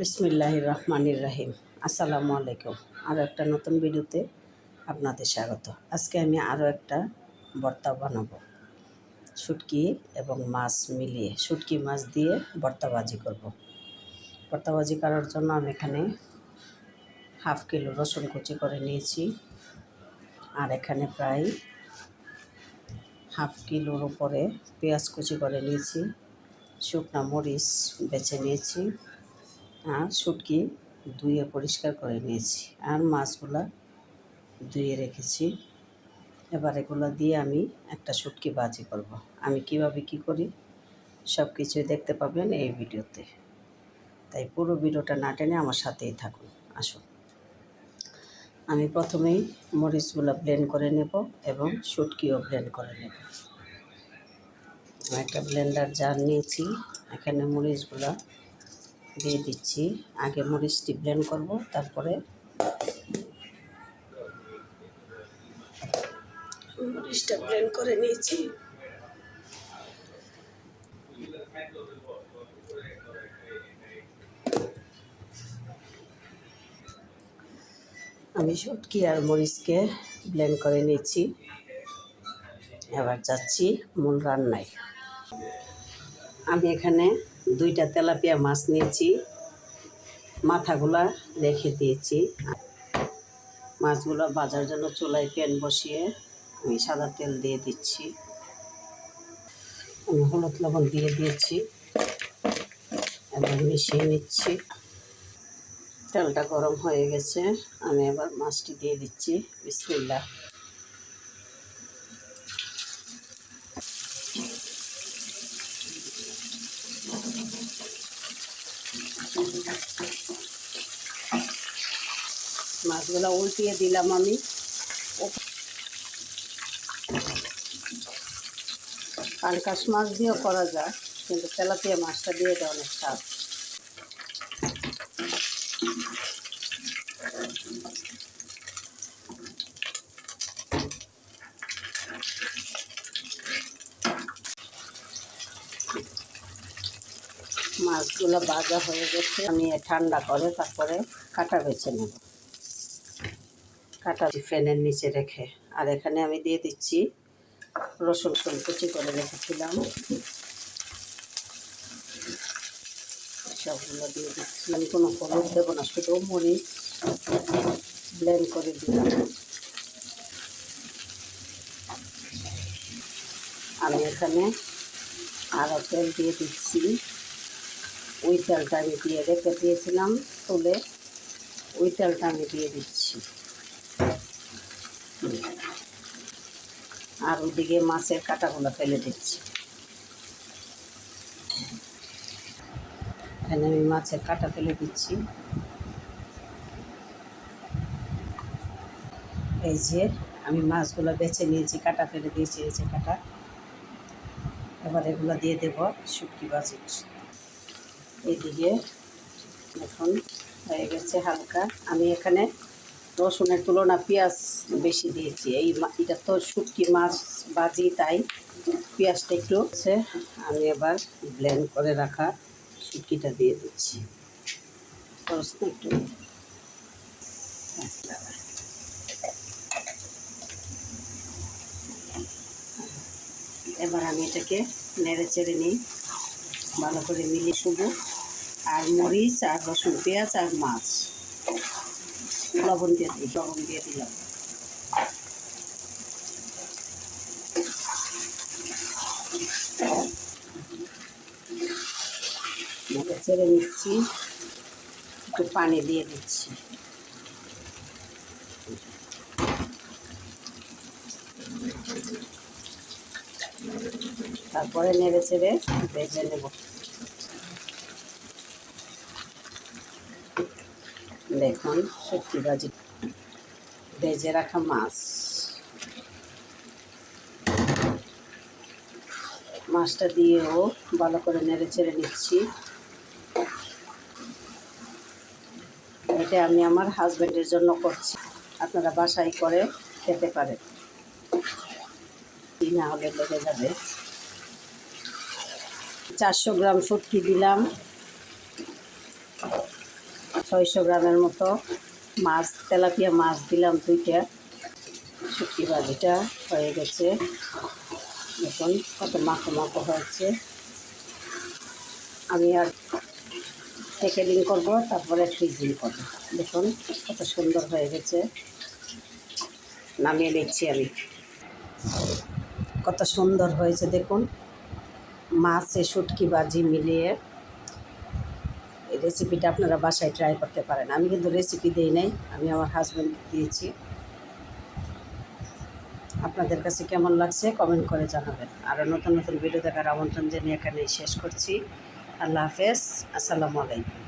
বিসমিল্লাহ রহমানির রাহিম। আসসালামু আলাইকুম। আরও একটা নতুন ভিডিওতে আপনাদের স্বাগত। আজকে আমি আরও একটা ভর্তা বানাবো। শুটকি এবং মাছ মিলিয়ে শুটকি মাছ দিয়ে ভর্তা ভাজি করব। ভর্তা ভাজি করার জন্য আমি এখানে হাফ কিলো রসুন কুচি করে নিয়েছি। আর এখানে প্রায় হাফ কিলোর উপরে পেঁয়াজ কুচি করে নিয়েছি। শুকনা মরিচ বেছে নিয়েছি। আর শুটকি ধুয়ে পরিষ্কার করে নিয়েছি। আর মাছগুলো ধুয়ে রেখেছি। এবার এগুলো দিয়ে আমি একটা শুটকি বাজি করব। আমি কীভাবে কি করি সব কিছুই দেখতে পাবেন এই ভিডিওতে। তাই পুরো ভিডিওটা না টেনে আমার সাথেই থাকুন, আসুন। আমি প্রথমেই মরিচগুলো ব্লেন্ড করে নেব এবং শুটকিও ব্লেন্ড করে নেব। একটা ব্লেন্ডার জার নিয়েছি। এখানে মরিচগুলো দিয়ে দিচ্ছি। আগে মরিচটি ব্লেন্ড করব তারপরে মরিচটা ব্লেন্ড করে নিয়েছি। আমি শুটকি আর মরিচকে ব্লেন্ড করে নিয়েছি। এবার যাচ্ছি মূল রান্নায়। আমি এখানে দুইটা তেলাপিয়া মাছ নিয়েছি। মাথাগুলা রেখে দিয়েছি। মাছগুলো বাজার জন্য চুলায় প্যান বসিয়ে আমি সাদা তেল দিয়ে দিচ্ছি। আমি হলুদ লবণ দিয়ে দিয়েছি। এবার মিশিয়ে নিচ্ছি। তেলটা গরম হয়ে গেছে। আমি এবার মাছটি দিয়ে দিচ্ছি। বিসমিল্লা মাছগুলো উল্টিয়ে দিলাম আমি। কালকাশ মাছ দিয়েও করা যায়, কিন্তু তেলাপিয়া মাছটা দিয়ে দেওয়া অনেক মাছগুলো ভাজা হয়ে গেছে। আমি ঠান্ডা করে তারপরে কাটা বেছে নেব। কাটা ফ্যানের নিচে রেখে। আর এখানে আমি দিয়ে দিচ্ছি রসুন কুচি করে রেখেছিলাম। সবগুলো দিয়ে দিচ্ছি। আমি কোনো হলুদ দেবো না, শুধু মরিচ ব্লেন্ড করে দিলাম। আমি এখানে আরও তেল দিয়ে দিচ্ছি। ওই তেলটা আমি দিয়ে রেখে দিয়েছিলাম, তুলে ওই তেলটা আমি দিয়ে দিচ্ছি। আর ওদিকে মাছের কাঁটাগুলো ফেলে দিচ্ছি। এখানে আমি মাছের কাঁটা ফেলে দিচ্ছি। এই যে আমি মাছগুলো বেছে নিয়েছি, কাটা ফেলে দিয়েছি, এই যে কাটা। এবার এগুলো দিয়ে দেব শুটকি বাজি এইদিকে এখন হয়ে গেছে হালকা। আমি এখানে রসুনের তুলনা পেঁয়াজ বেশি দিয়েছি। এই এটা তো শুটকি মাছ বাজি তাই পেঁয়াজটা একটু হচ্ছে আমি এবার ব্লেন্ড করে রাখা শুটকিটা দিয়ে দিচ্ছি। একটু এবার আমি এটাকে নেড়ে চেড়ে নিই। ভালো করে মিলিয়ে শুধু আর মরিচ, আর রসুন, পেঁয়াজ, আর মাছ। লবণ দিয়ে দিই লবণ দিয়ে দিলাম। ছেড়ে নিচ্ছি একটু পানি দিয়ে দিচ্ছি। তারপরে নেড়ে চেড়ে ভেজে নেব। দেখুন, সত্যি বাজি। ভেজে রাখা মাছ। মাছটা দিয়েও ভালো করে নেড়ে চেড়ে নিচ্ছি। এটা আমি আমার হাজব্যান্ডের জন্য করছি। আপনারা বাসায় করে খেতে পারেন। না হলে লেগে যাবে। চারশো গ্রাম সটকি দিলাম। ছয়শো গ্রামের মতো মাছ, তেলাপিয়া মাছ দিলাম দুইটা। শুটকি ভাজিটা হয়ে গেছে। দেখুন কত মাখো মাখো হয়েছে। আমি আর প্যাকেটিং করব, তারপরে ফ্রিজিং করব। দেখুন কত সুন্দর হয়ে গেছে। নামিয়ে নিচ্ছি আমি। কত সুন্দর হয়েছে, দেখুন। মাছে শুটকি বাজি মিলিয়ে রেসিপিটা আপনারা বাসায় ট্রাই করতে পারেন। আমি কিন্তু রেসিপি দিই নাই, আমি আমার হাজব্যান্ডকে দিয়েছি। আপনাদের কাছে কেমন লাগছে কমেন্ট করে জানাবেন। আরও নতুন নতুন ভিডিও দেখার আমন্ত্রণ জানিয়ে এখানেই শেষ করছি। আল্লাহ হাফেজ, আসসালামু আলাইকুম।